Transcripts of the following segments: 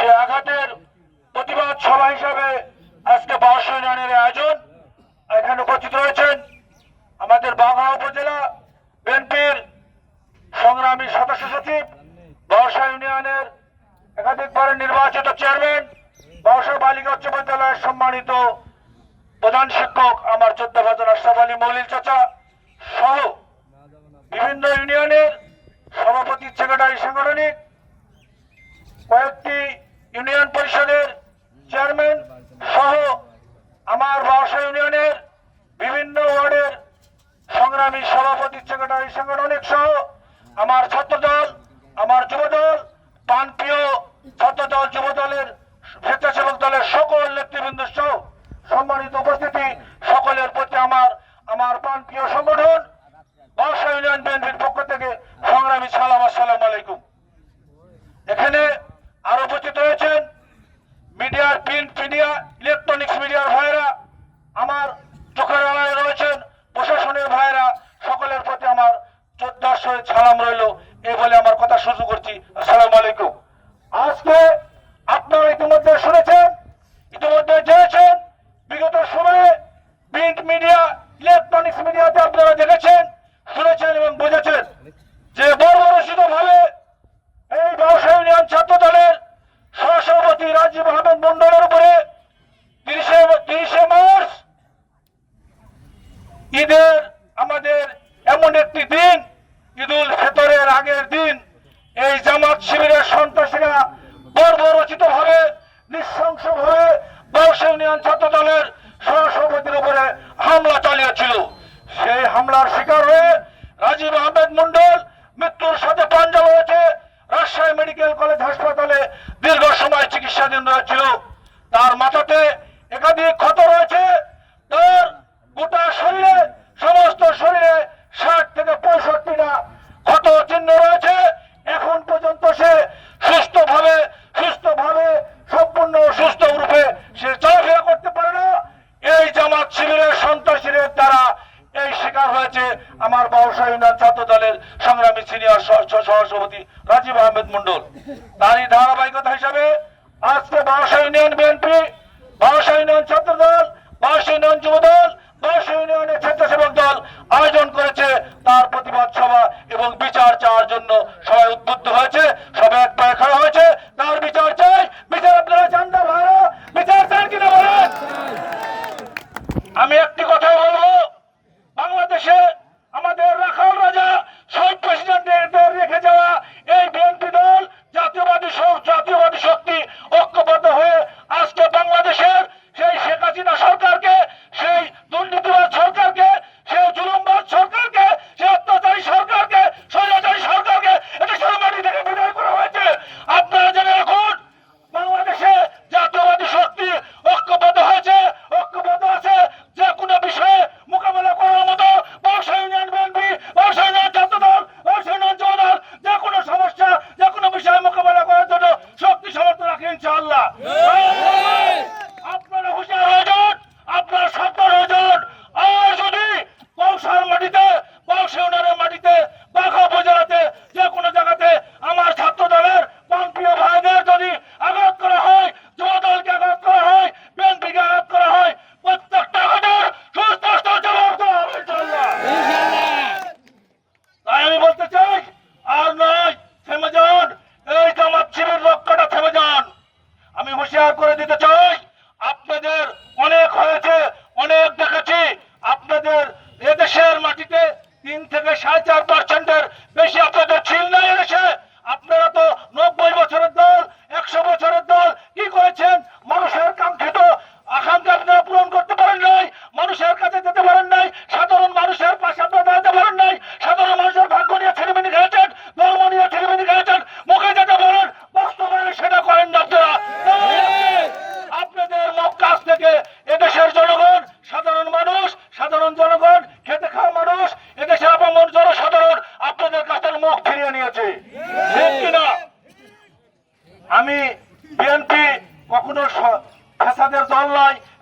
সে আঘাতের প্রতিবাদ সভা হিসাবে আজকে বাউশ ইউনিয়নের আয়োজন। এখানে উপস্থিত রয়েছেন আমাদের বাঘা উপজেলা বিএনপির সংগ্রামী সদস্য সচিব, বাউসা ইউনিয়নের একাধিকবার নির্বাচিত চেয়ারম্যান, বাউসা বালিকা উচ্চ বিদ্যালয়ের সম্মানিত প্রধান শিক্ষক আমার চোদ্দ হাজার আশরাফ আলী মৌলিক চাচা সহ বিভিন্ন ইউনিয়নের সভাপতি, সেক্রেটারি সাংগঠনিক কয়েকটি ইউনিয়ন পরিষদের চেয়ারম্যান সহ আমার বাসা ইউনিয়নের বিভিন্ন ওয়ার্ডের সংগ্রামী সভাপতি, সেক্রেটারি, সাংগঠনিক সহ আমার ছাত্রদল, আমার যুবদল প্রান্তীয় ছাত্রদল যুবদলের স্বেচ্ছাসেবক দলের সকল নেতৃবৃন্দ সহ সম্মানিত উপস্থিতি সকলের প্রতি আমার আমার প্রান্তীয় সংগঠন বাসা ইউনিয়ন বিএনপির পক্ষ থেকে সংগ্রামী সালাম আসসালামু আলাইকুম এখানে আরও উপস্থিত রয়েছেন মিডিয়ার প্রিন্ট মিডিয়া ইলেকট্রনিক্স মিডিয়ার ভাইরা আমার চোখের আড়ায় রয়েছেন প্রশাসনের ভাইরা সকলের প্রতি আমার শ্রদ্ধার সহিত সালাম রইল এই বলে আমার কথা শুরু করছি আসসালামু আলাইকুম আজকে আপনারা ইতিমধ্যে শুনেছেন ইতিমধ্যে জেনেছেন বিগত সময়ে প্রিন্ট মিডিয়া ইলেকট্রনিক্স মিডিয়াতে আপনারা দেখেছেন শুনেছেন এবং বুঝেছেন যে বর্বরচিত ভাবে এই ব্যবসায়ী ইউনিয়ন ছাত্র দলের সহসভাপতি রাজীব আহমেদ মন্ডলের উপরে তিরিশে মার্চ ঈদের আমাদের এমন একটি দিন, ঈদুল ফেতরের আগের দিন, এই জামাত শিবিরের সন্ত্রাসীরা বর্বরচিত ভাবে নৃশংস ভাবে ব্যবসা ইউনিয়ন ছাত্র দলের সহসভাপতির উপরে হামলা চালিয়েছিল। সেই হামলার শিকার হয়ে রাজীব আহমেদ মন্ডল মৃত্যুর সাথে পাঞ্জা হয়েছে। রাজশাহী মেডিকেল কলেজ হাসপাতালে দীর্ঘ সময় চিকিৎসাধীন রয়েছিল। তার মাথাতে একাধিক ক্ষত রয়েছে। তার গোটা শরীরে, সমস্ত শরীরে ষাট থেকে পঁয়ষট্টিটা ক্ষত চিহ্ন রয়েছে। এখন পর্যন্ত সে সুস্থভাবে সুস্থভাবে, সম্পূর্ণ সুস্থ রূপে সে চলাফেরা করতে পারে না। এই জামাত শিবিরের সন্ত্রাসীদের দ্বারা এই শিকার হয়েছে আমার ইউনিয়ন ছাত্র দলের সংগ্রামী সিনিয়র সহ- সহ- সহসভাপতি রাজীব আহমেদ মন্ডল তারই ধারাবাহিকতা হিসাবে আজকে Bausa union BNP Bausa union Chhatra Dal Bausa union যুব দল বাউসা ইউনিয়নের স্বেচ্ছাসেবক দল আয়োজন করেছে তার প্রতিবাদ সভা এবং বিচার চাওয়ার জন্য সবাই উদ্বুদ্ধ হয়েছে সবাই এক পায়ে খাড়া হয়েছে। তার বিচার চাই, বিচার আপনারা চান না ভাইরা, বিচার চান কিনা বলেন? আমি একটি কথা বলব, বাংলাদেশে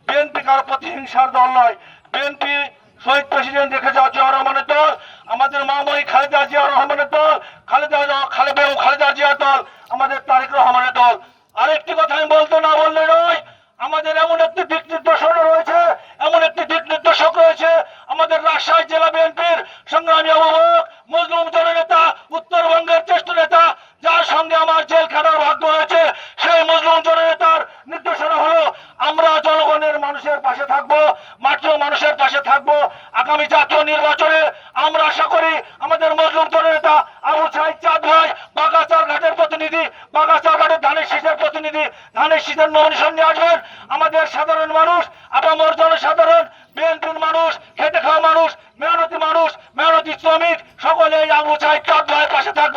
বিএনপি কারও প্রতিহিংসার দল নয়। বিএনপি শহীদ প্রেসিডেন্ট রেখে যাওয়া জিয়া রহমানের দল, আমাদের মামাই খালেদা জিয়া রহমানের দল, খালেদা খালেদা খালেদা জিয়া দল, আমাদের তারেক রহমানের দল। আরেকটি কথা আমি বলতো না পাশে থাকব আগামী জাতীয় নির্বাচনে। আমরা আশা করি আমাদের মজলুম জননেতা আবু সাইদ চাঁদ ভাই, বাগাচার ঘাটের প্রতিনিধি, বাগাচার ঘাটের ধানের শীষের প্রতিনিধি, ধানের শীষের নমিনেশন নিয়ে আসবেন। আমাদের সাধারণ মানুষ, আপামর জনসাধারণ, বিএনপির মানুষ, খেটে খাওয়া মানুষ, মেহনতি মানুষ, মেহনতি শ্রমিক সকলে আবু সাইদ চাঁদ ভাইয়ের পাশে থাকবে।